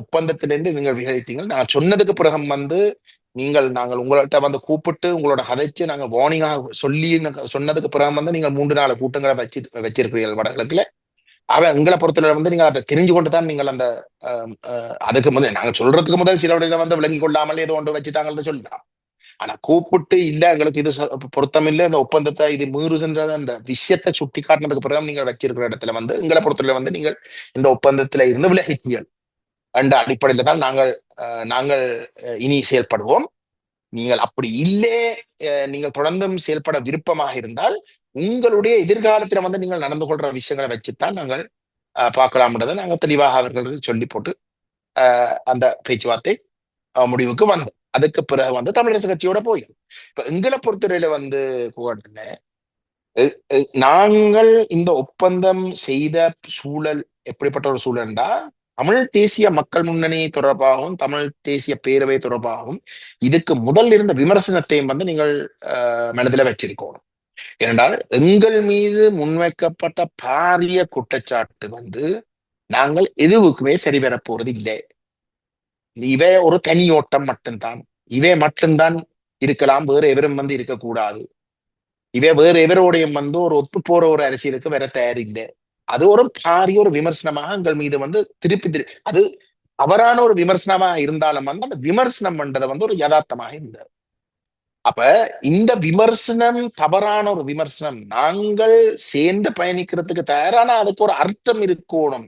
ஒப்பந்தத்திலிருந்து நீங்கள் விலகிட்டீங்க நான் சொன்னதுக்கு பிறகு வந்து நீங்கள் நாங்கள் உங்கள்கிட்ட வந்து கூப்பிட்டு உங்களோட கதைச்சு நாங்கள் வார்னிங்காக சொல்லி சொன்னதுக்கு பிறகு வந்து நீங்கள் மூன்று நாலு கூட்டங்களை வச்சு வச்சிருக்கிறீர்கள் வடகிழக்குல. அவன் எங்களை பொறுத்தவரை வந்து நீங்கள் அதை தெரிஞ்சு கொண்டு தான் நீங்கள் அந்த அஹ், அதுக்கு முதல் நாங்க சொல்றதுக்கு முதல் சில விடையில வந்து விளங்கி கொள்ளாமல் ஏதோ ஒன்று வச்சுட்டாங்கன்னு சொல்லலாம். ஆனா கூப்பிட்டு இல்ல எங்களுக்கு இது பொருத்தம் இல்லை இந்த ஒப்பந்தத்தை இது மீறுதுன்றத அந்த விஷயத்தை சுட்டி காட்டினதுக்கு பிறகு நீங்கள் வச்சிருக்கிற இடத்துல வந்து எங்களை பொறுத்தவரை வந்து நீங்கள் இந்த ஒப்பந்தத்துல இருந்து விலகிட்டீர்கள். என்ற அடிப்படையில தான் நாங்கள் அஹ், நாங்கள் இனி செயல்படுவோம். நீங்கள் அப்படி இல்லே அஹ், நீங்கள் தொடர்ந்தும் செயல்பட விருப்பமாக இருந்தால் உங்களுடைய எதிர்காலத்துல வந்து நீங்கள் நடந்து கொள்ற விஷயங்களை வச்சுத்தான் நாங்கள் அஹ், பார்க்கலாம்ன்றதை நாங்கள் தெளிவாக அவர்களுக்கு சொல்லி போட்டு அஹ், அந்த பேச்சுவார்த்தை முடிவுக்கு வந்தோம். அதுக்கு பிறகு வந்து தமிழரசு கட்சியோட போயிடும். இப்ப எங்களை பொறுத்தவரையில வந்து புகழ்ன நாங்கள் இந்த ஒப்பந்தம் செய்த சூழல் எப்படிப்பட்ட ஒரு சூழல்டா தமிழ் தேசிய மக்கள் முன்னணி தொடர்பாகவும் தமிழ் தேசிய பேரவை தொடர்பாகவும் இதுக்கு முதல் இருந்த விமர்சனத்தையும் வந்து நீங்கள் அஹ், மனதில் வச்சிருக்கணும். ஏனென்றால் எங்கள் மீது முன்வைக்கப்பட்ட பாரிய குற்றச்சாட்டு வந்து நாங்கள் எதுவுக்குமே சரி வர போறது இல்லை இவை ஒரு தனி ஓட்டம் மட்டும்தான். இவை மட்டும்தான் இருக்கலாம் வேற எவரும் வந்து இருக்கக்கூடாது. இவை வேற எவரோடையும் வந்து ஒரு ஒத்து போற ஒரு அரசியலுக்கு வேற தயாரில்லை. அது ஒரு பாரிய ஒரு விமர்சனமாக எங்கள் மீது வந்து திருப்பி திருப்பி அது அவரான ஒரு விமர்சனமா இருந்தாலும் வந்து அந்த விமர்சனம் பண்றதை வந்து ஒரு யதார்த்தமாக இருந்தது. அப்ப இந்த விமர்சனம் தவறான ஒரு விமர்சனம் நாங்கள் சேர்ந்து பயணிக்கிறதுக்கு தயாரான அதுக்கு ஒரு அர்த்தம் இருக்கணும்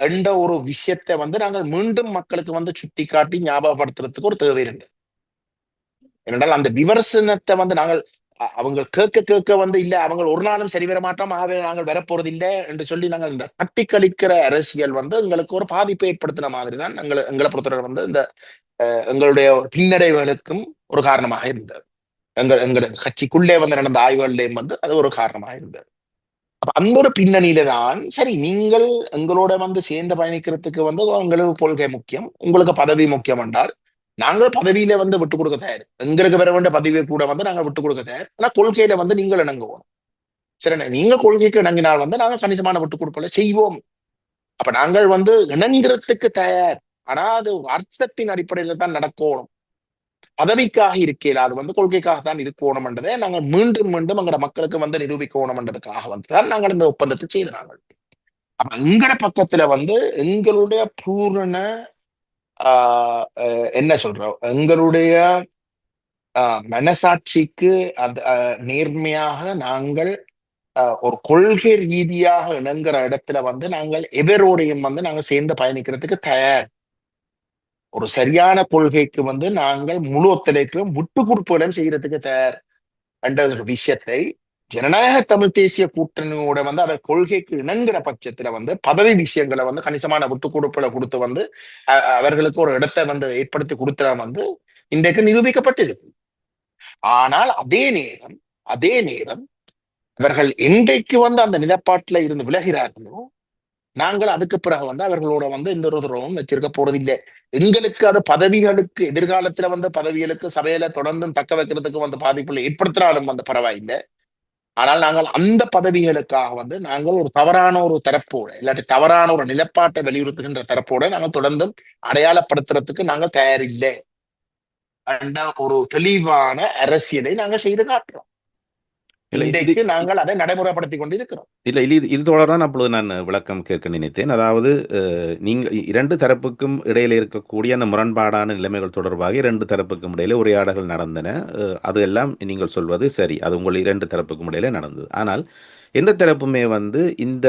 என்ற ஒரு விஷயத்தை வந்து நாங்கள் மீண்டும் மக்களுக்கு வந்து சுட்டி காட்டி ஞாபகப்படுத்துறதுக்கு ஒரு தேவை இருந்தது. ஏனென்றால் அந்த விமர்சனத்தை வந்து நாங்கள் அவங்க கேட்க கேட்க வந்து இல்ல அவங்க ஒரு நாளும் சரி வர மாட்டோம் ஆகவே நாங்கள் வரப்போறது இல்லை என்று சொல்லி நாங்கள் இந்த தட்டி கழிக்கிற அரசியல் வந்து எங்களுக்கு ஒரு பாதிப்பை ஏற்படுத்தின மாதிரி தான் எங்களை எங்களை பொறுத்தவரை வந்து இந்த எங்களுடைய பின்னடைவுகளுக்கும் ஒரு காரணமாக இருந்தது. எங்கள் எங்களுக்கு கட்சிக்குள்ளே வந்து நடந்த ஆய்வுகள்லேயும் வந்து அது ஒரு காரணமாக இருந்தது. அப்ப அந்த ஒரு பின்னணியில தான் சரி நீங்கள் எங்களோட வந்து சேர்ந்து பயணிக்கிறதுக்கு வந்து உங்களுக்கு கொள்கை முக்கியம் உங்களுக்கு பதவி முக்கியம் என்றால் நாங்கள் பதவியில வந்து விட்டு கொடுக்க தயார். எங்களுக்கு வர வேண்டிய பதவியை கூட வந்து நாங்கள் விட்டு கொடுக்க தயார். ஆனா கொள்கையில வந்து நீங்கள் இணங்குவோம். சரி நீங்க கொள்கைக்கு இணங்கினால் வந்து நாங்கள் கணிசமான விட்டு கொடுப்பல செய்வோம். அப்ப நாங்கள் வந்து இணங்குறதுக்கு தயார். ஆனா அது அர்த்தத்தின் அடிப்படையில தான் நடக்கணும். பதவிக்காக இருக்கையில அது வந்து கொள்கைக்காக தான் இருக்கணும்ன்றதை நாங்கள் மீண்டும் மீண்டும் எங்களோட மக்களுக்கு வந்து நிரூபிக்கணும்ன்றதுக்காக வந்து தான் நாங்கள் இந்த ஒப்பந்தத்தை செய்து நாங்கள். அப்ப எங்கட பக்கத்துல வந்து எங்களுடைய பூரண என்ன சொல்றோம்? எங்களுடைய ஆஹ் மனசாட்சிக்கு அது நேர்மையாக நாங்கள் ஒரு கொள்கை ரீதியாக இணங்குற இடத்துல வந்து நாங்கள் எவரோடையும் வந்து நாங்கள் சேர்ந்து பயணிக்கிறதுக்கு தயார். ஒரு சரியான கொள்கைக்கு வந்து நாங்கள் முழு ஒத்துழைப்பையும் விட்டு கொடுப்புகளும் செய்யறதுக்கு தயார். என்ற ஒரு விஷயத்தை ஜனநாயக தமிழ் தேசிய கூட்டணியோட வந்து அவர் கொள்கைக்கு இணங்குற பட்சத்துல வந்து பதவி விஷயங்களை வந்து கணிசமான விட்டு கொடுப்புல கொடுத்து வந்து அவர்களுக்கு ஒரு இடத்தை வந்து ஏற்படுத்தி கொடுத்தா வந்து இன்றைக்கு நிரூபிக்கப்பட்டிருக்கு ஆனால் அதே நேரம் அதே நேரம் அவர்கள் என்றைக்கு வந்து அந்த நிலப்பாட்டுல இருந்து விலகிறார்களோ நாங்கள் அதுக்கு பிறகு வந்து அவர்களோட வந்து எந்த ஒரு துறவும் வச்சிருக்க போறதில்லை. எங்களுக்கு அது பதவிகளுக்கு எதிர்காலத்துல வந்து பதவிகளுக்கு சபையில தொடர்ந்தும் தக்க வைக்கிறதுக்கு வந்து பாதிப்புகளை ஏற்படுத்தினாலும் வந்து பரவாயில்லை. ஆனால் நாங்கள் அந்த பதவிகளுக்காக வந்து நாங்கள் ஒரு தவறான ஒரு தரப்போட இல்லாட்டி தவறான ஒரு நிலப்பாட்டை வலியுறுத்துகின்ற தரப்போட நாங்கள் தொடர்ந்தும் அடையாளப்படுத்துறதுக்கு நாங்கள் தயாரில்லை. என்ற ஒரு தெளிவான அரசியலை நாங்கள் செய்து காட்டுறோம். இன்றைக்கு நாங்கள் அதை நடைமுறைப்படுத்தி கொண்டு இருக்கிறோம் இல்லை இது இது தொடர்பான அப்பொழுது நான் விளக்கம் கேட்க நினைத்தேன். அதாவது நீங்க இரண்டு தரப்புக்கும் இடையில இருக்கக்கூடிய அந்த முரண்பாடான நிலைமைகள் தொடர்பாக இரண்டு தரப்புக்கும் இடையில உரையாடல்கள் நடந்தன. அது எல்லாம் நீங்கள் சொல்வது சரி. அது உங்கள் இரண்டு தரப்புக்கும் இடையில நடந்தது. ஆனால் எந்த தரப்புமே வந்து இந்த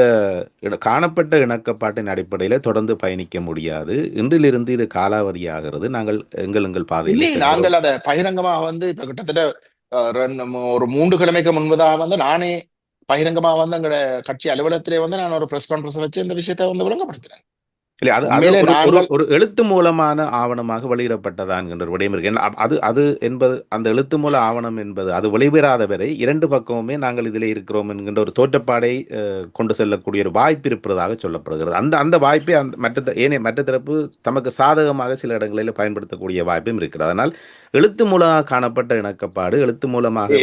காணப்பட்ட இணக்கப்பாட்டின் அடிப்படையில் தொடர்ந்து பயணிக்க முடியாது. இன்றிலிருந்து இது காலாவதியாகிறது. நாங்கள் எங்கள் எங்கள் பாதையில் இல்லை. நாங்கள் அதை பகிரங்கமாக வந்து இப்ப கிட்டத்தட்ட ஒரு மூன்று கிழமைக்கு முன்பதாக வந்து நானே பகிரங்கமா வந்து எங்களோட கட்சி அலுவலகத்திலே வந்து நான் ஒரு பிரஸ் கான்ஃபரன்ஸ் வச்சு இந்த விஷயத்தை வந்து விளங்கப்படுத்தினேன் இல்லை ஒரு எழுத்து மூலமான ஆவணமாக வெளியிடப்பட்டதா என்கின்ற ஒரு விடயம் இருக்கு அது அது என்பது அந்த எழுத்து மூல ஆவணம் என்பது அது வெளிவராத வரை இரண்டு பக்கமுமே நாங்கள் இதில் இருக்கிறோம் என்கின்ற ஒரு தோற்றப்பாடை கொண்டு செல்லக்கூடிய ஒரு வாய்ப்பு இருப்பதாக சொல்லப்படுகிறது. அந்த அந்த வாய்ப்பை அந்த மற்ற ஏனைய மற்ற தரப்பு தமக்கு சாதகமாக சில இடங்களில் பயன்படுத்தக்கூடிய வாய்ப்பும் இருக்கிறது. அதனால் எழுத்து மூலமாக காணப்பட்ட இணக்கப்பாடு எழுத்து மூலமாக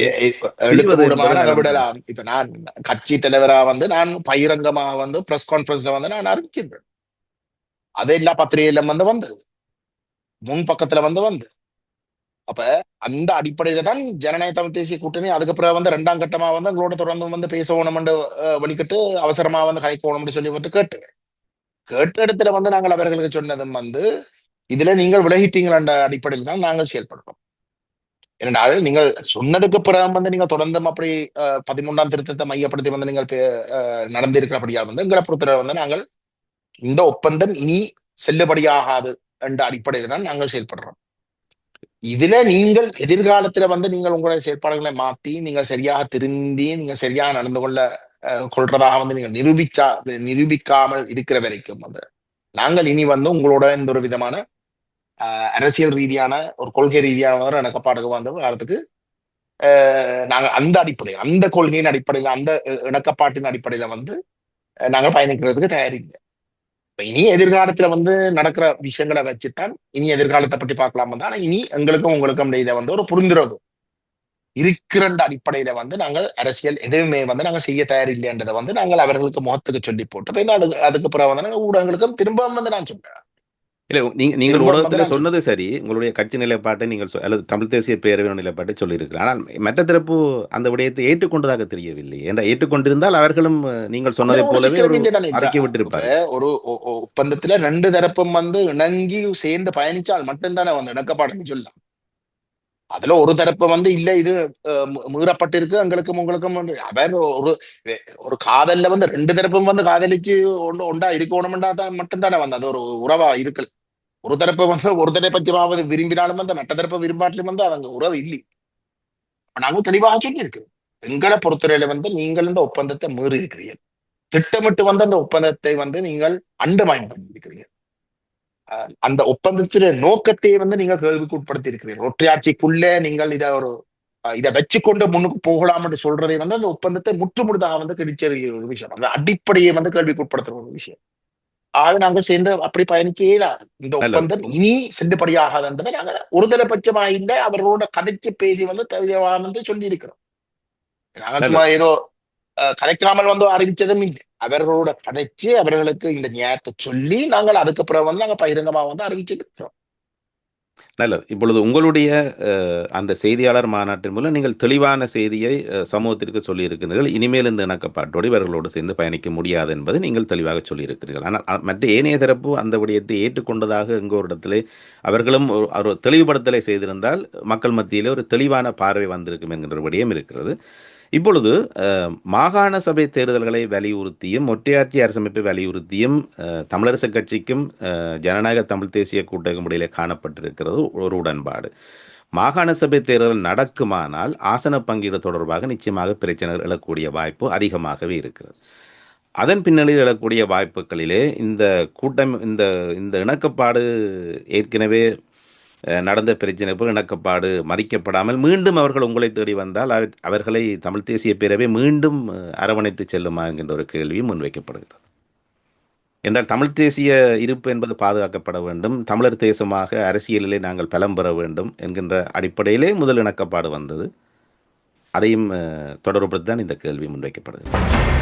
இப்ப நான் கட்சி தலைவரா வந்து நான் பகிரங்கமா வந்து பிரஸ் கான்பரன்ஸ்ல வந்து நான் அறிவிச்சிருந்தேன். அதே எல்லா பத்திரிகையிலும் வந்து வந்தது முன் பக்கத்துல வந்து வந்து. அப்ப அந்த அடிப்படையில தான் ஜனநாயக தமிழ் தேசிய கூட்டணி அதுக்கப்புறம் வந்து ரெண்டாம் கட்டமா வந்து எங்களோட தொடர்ந்து வந்து பேசணும்னு வலிக்கிட்டு அவசரமா வந்து கலைக்கணும்னு சொல்லி வந்து கேட்டு. கேட்ட இடத்துல வந்து நாங்கள் அவர்களுக்கு சொன்னதும் வந்து இதுல நீங்கள் விலகிட்டீங்களா அடிப்படையில் தான் நாங்கள் செயல்படுறோம். ஏனென்றால் நீங்கள் சொன்னதுக்கு பிறகு வந்து நீங்கள் தொடர்ந்தும் அப்படி பதிமூன்றாம் திருத்தத்தை மையப்படுத்தி வந்து நீங்கள் பே- அஹ், நடந்திருக்கிறபடியா வந்து எங்களை பொறுத்தவரை வந்து நாங்கள் இந்த ஒப்பந்தம் இனி செல்லுபடியாகாது என்ற அடிப்படையில் தான் நாங்கள் செயல்படுறோம். இதுல நீங்கள் எதிர்காலத்துல வந்து நீங்கள் உங்களுடைய செயற்பாடுகளை மாத்தி நீங்க சரியாக திருந்தி நீங்க சரியாக நடந்து கொள்ள அஹ், கொள்றதாக வந்து நீங்கள் நிரூபிச்சா நிரூபிக்காமல் இருக்கிற வரைக்கும் வந்து நாங்கள் இனி வந்து உங்களோட இந்த ஒரு விதமான அஹ், அரசியல் ரீதியான ஒரு கொள்கை ரீதியான ஒரு இணக்கப்பாடுக்கு வந்து வாரத்துக்கு நாங்கள் நாங்க அந்த அடிப்படையில் அந்த கொள்கையின் அடிப்படையில் அந்த இணக்கப்பாட்டின் அடிப்படையில வந்து நாங்கள் பயணிக்கிறதுக்கு தயாரிங்க. இனி எதிர்காலத்துல வந்து நடக்கிற விஷயங்களை வச்சுத்தான் இனி எதிர்காலத்தை பற்றி பார்க்கலாம் தான். ஆனா இனி எங்களுக்கும் உங்களுக்கும் இதை வந்து ஒரு புரிந்துணர்வு இருக்கிற அடிப்படையில வந்து நாங்கள் அரசியல் எதுவுமே வந்து நாங்க செய்ய தயாரில்லைன்றதை வந்து நாங்கள் அவர்களுக்கு முகத்துக்கு சொல்லி போட்டு அதுக்கு அதுக்கு பிறகு வந்து நாங்கள் ஊடகங்களுக்கும் திரும்பவும் வந்து நான் சொல்றேன். இல்லை நீங்க நீங்கள் வந்து ஊடகத்தில் சொன்னது சரி. உங்களுடைய கட்சி நிலைப்பாட்டை நீங்கள் அல்லது தமிழ் தேசிய பேரவையின் நிலைப்பாட்டை சொல்லியிருக்கிறார். ஆனால் மற்ற தரப்பு அந்த விடயத்தை ஏற்றுக்கொண்டதாக தெரியவில்லை. என்ற ஏற்றுக்கொண்டிருந்தால் அவர்களும் நீங்கள் சொன்னதை போலவே அறிக்கை விட்டிருப்பார். ஒரு ஒப்பந்தத்துல ரெண்டு தரப்பும் வந்து இணங்கி சேர்ந்து பயணிச்சால் மட்டும்தானே வந்து இணக்கப்பாடுன்னு சொல்லலாம். அதுல ஒரு தரப்பு வந்து இல்ல இது அஹ், மீறப்பட்டிருக்கு எங்களுக்கும் உங்களுக்கும் அவர் ஒரு ஒரு காதல்ல வந்து ரெண்டு தரப்பும் வந்து காதலிச்சு ஒன்று ஒண்டா இருக்கணும்டா தான் மட்டும்தானே வந்து அது ஒரு உறவா இருக்கல. ஒரு தரப்பு வந்து ஒரு தடவை பட்சமாவது விரும்பினாலும் வந்து மற்ற தரப்பு விரும்பாட்டிலும் வந்து அது அங்க உறவு இல்லை. அப்ப நாங்க தெளிவாக சொல்லியிருக்கிறோம் எங்களை பொறுத்தவரையில வந்து நீங்கள் இந்த ஒப்பந்தத்தை மீறி இருக்கிறீர்கள் திட்டமிட்டு வந்து அந்த ஒப்பந்தத்தை வந்து நீங்கள் அண்டர்மைன் பண்ணியிருக்கிறீர்கள். அஹ் அந்த ஒப்பந்தத்தின நோக்கத்தை வந்து நீங்கள் கேள்விக்கு உட்படுத்தி இருக்கிறீர்கள் ஒற்றையாட்சிக்குள்ளே நீங்கள் இதை ஒரு இதை வச்சுக்கொண்டு முன்னுக்கு போகலாம் என்று சொல்றதை வந்து அந்த ஒப்பந்தத்தை முற்றுமுழுதாக வந்து கிடைச்சறிய ஒரு விஷயம். அந்த அடிப்படையை வந்து கேள்விக்கு உட்படுத்துற ஒரு விஷயம். ஆக நாங்கள் சேர்ந்து அப்படி பயணிக்க இயலாது இந்த. ஒப்பந்தம் இனி செல்லுபடியாகாதுன்றதை நாங்கள் ஒருதலை பட்சமா இல்லை அவர்களோட கதைச்சு பேசி வந்து தெளிவா வந்து சொல்லி இருக்கிறோம் நாங்கள் சும்மா ஏதோ கலைக்காமல் வந்து அறிவிச்சதும் இல்லை. அவர்களோட கதைச்சு அவர்களுக்கு இந்த நியாயத்தை சொல்லி நாங்கள் அதுக்கப்புறம் வந்து நாங்கள் பகிரங்கமாக வந்து அறிவிச்சிருக்கிறோம் நல்லது. இப்பொழுது உங்களுடைய அந்த செய்தியாளர் மாநாட்டின் மூலம் நீங்கள் தெளிவான செய்தியை சமூகத்திற்கு சொல்லியிருக்கிறீர்கள். இனிமேல் இந்த இணக்கப்பாட்டோடு இவர்களோடு சேர்ந்து பயணிக்க முடியாது என்பதை நீங்கள் தெளிவாக சொல்லியிருக்கிறீர்கள். ஆனால் மற்ற ஏனைய தரப்பு அந்த விடயத்தை ஏற்றுக்கொண்டதாக எங்கோ ஒரு இடத்திலே அவர்களும் ஒரு தெளிவுபடுத்தலை செய்திருந்தால் மக்கள் மத்தியிலே ஒரு தெளிவான பார்வை வந்திருக்கும் என்கின்ற விடயம் இருக்கிறது. இப்பொழுது மாகாண சபை தேர்தல்களை வலியுறுத்தியும் ஒற்றையாட்சி அரசமைப்பை வலியுறுத்தியும் தமிழரசுக் தமிழரசு கட்சிக்கும் ஜனநாயக தமிழ் தேசிய கூட்டகம் இடையிலே காணப்பட்டிருக்கிறது ஒரு உடன்பாடு. மாகாண சபை தேர்தல் நடக்குமானால் ஆசன பங்கீடு தொடர்பாக நிச்சயமாக பிரச்சனைகள் எழக்கூடிய வாய்ப்பு அதிகமாகவே இருக்கிறது. அதன் பின்னணியில் எழக்கூடிய வாய்ப்புகளிலே இந்த கூட்டம் இந்த இந்த இணக்கப்பாடு ஏற்கனவே நடந்த பிரச்சனை போல் இணக்கப்பாடு மறிக்கப்படாமல் மீண்டும் அவர்கள் உங்களை தேடி வந்தால் அவர்- அவர்களை தமிழ் தேசிய பேரவை மீண்டும் அரவணைத்து செல்லுமா என்கின்ற ஒரு கேள்வியும் முன்வைக்கப்படுகிறது. என்றால் தமிழ் தேசிய இருப்பு என்பது பாதுகாக்கப்பட வேண்டும். தமிழர் தேசமாக அரசியலிலே நாங்கள் பலம் பெற வேண்டும் என்கின்ற அடிப்படையிலே முதல் இணக்கப்பாடு வந்தது. அதையும் தொடர்புபடுத்தி தான் இந்த கேள்வி முன்வைக்கப்படுகிறது.